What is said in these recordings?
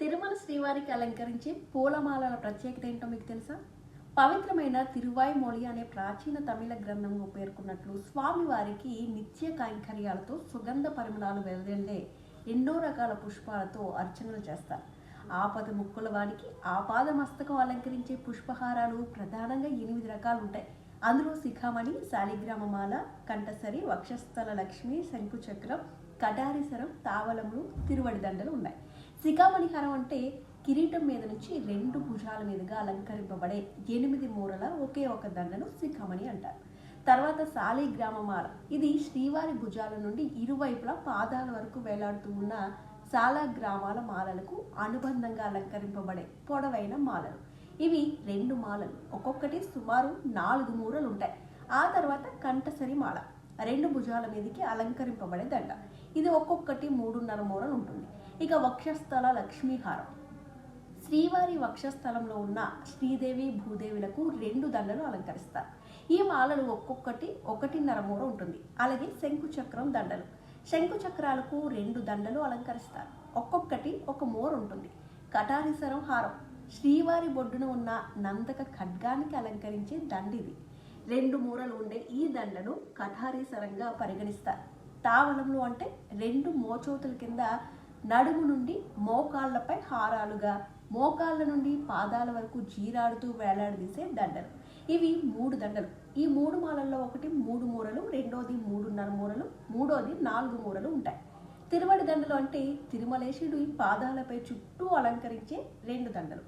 తిరుమల శ్రీవారికి అలంకరించే పూలమాలల ప్రత్యేకత ఏంటో మీకు తెలుసా? పవిత్రమైన తిరువాయిమొళి అనే ప్రాచీన తమిళ గ్రంథంలో పేర్కొన్నట్లు స్వామివారికి నిత్య కైంకర్యాలతో సుగంధ పరిమళాలు వెదజల్లే ఎన్నో రకాల పుష్పాలతో అర్చనలు చేస్తారు. ఆపద ముక్కుల వారికి ఆపాద మస్తకం అలంకరించే పుష్పహారాలు ప్రధానంగా ఎనిమిది రకాలు ఉంటాయి. అందులో శిఖామణి శాలిగ్రామమాల కంఠసరి వక్షస్థల లక్ష్మి శంకుచక్రం కటారిసరం తావలములు తిరువడి దండలు ఉన్నాయి. శిఖామణిహారం అంటే కిరీటం మీద నుంచి రెండు భుజాల మీదుగా అలంకరింపబడే ఎనిమిది మూరల ఒకే ఒక దండను శిఖామణి అంటారు. తర్వాత శాలిగ్రామమాల ఇది శ్రీవారి భుజాల నుండి ఇరువైపులా పాదాల వరకు వేలాడుతూ ఉన్న చాలా గ్రామాల మాలలకు అనుబంధంగా అలంకరింపబడే పొడవైన మాలలు. ఇవి రెండు మాలలు. ఒక్కొక్కటి సుమారు నాలుగు మూరలు ఉంటాయి. ఆ తర్వాత కంఠసరి మాల. రెండు భుజాల మీదకి అలంకరింపబడే దండ. ఇది ఒక్కొక్కటి మూడున్నర మూరలు ఉంటుంది. ఇక వక్షస్థల లక్ష్మీహారం. శ్రీవారి వక్షస్థలంలో ఉన్న శ్రీదేవి భూదేవులకు రెండు దండలు అలంకరిస్తారు. ఈ మాలలు ఒక్కొక్కటి ఒకటిన్నర మూర ఉంటుంది. అలాగే శంకు చక్రం దండలు. శంకు చక్రాలకు రెండు దండలు అలంకరిస్తారు. ఒక్కొక్కటి ఒక మూర ఉంటుంది. కటారిసరం హారం. శ్రీవారి బొడ్డున ఉన్న నందక ఖడ్గానికి అలంకరించే దండిది. రెండు మూరలు ఉండే ఈ దండను కఠారీసరంగా పరిగణిస్తారు. తావలంలో అంటే రెండు మోచోతుల కింద నడుము నుండి మోకాళ్ళపై హారాలుగా మోకాళ్ళ నుండి పాదాల వరకు జీరాడుతూ వేలాడదీసే దండలు. ఇవి మూడు దండలు. ఈ మూడు మాలల్లో ఒకటి మూడు మూరలు రెండోది మూడున్నర మూరలు మూడోది నాలుగు మూరలు ఉంటాయి. తిరువడి దండలు అంటే తిరుమలేశుడి పాదాలపై చుట్టూ అలంకరించే రెండు దండలు.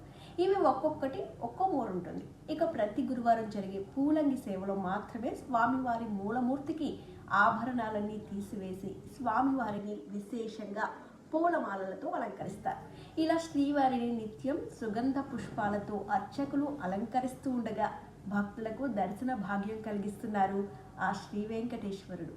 ఇవి ఒక్కొక్కటి ఒక్కో మూర ఉంటుంది. ఇక ప్రతి గురువారం జరిగే పూలంగి సేవలో మాత్రమే స్వామివారి మూలమూర్తికి ఆభరణాలన్నీ తీసివేసి స్వామివారిని విశేషంగా పూలమాలలతో అలంకరిస్తారు. ఇలా శ్రీవారిని నిత్యం సుగంధ పుష్పాలతో అర్చకులు అలంకరిస్తూ ఉండగా భక్తులకు దర్శన భాగ్యం కలిగిస్తున్నారు ఆ శ్రీ వెంకటేశ్వరుడు.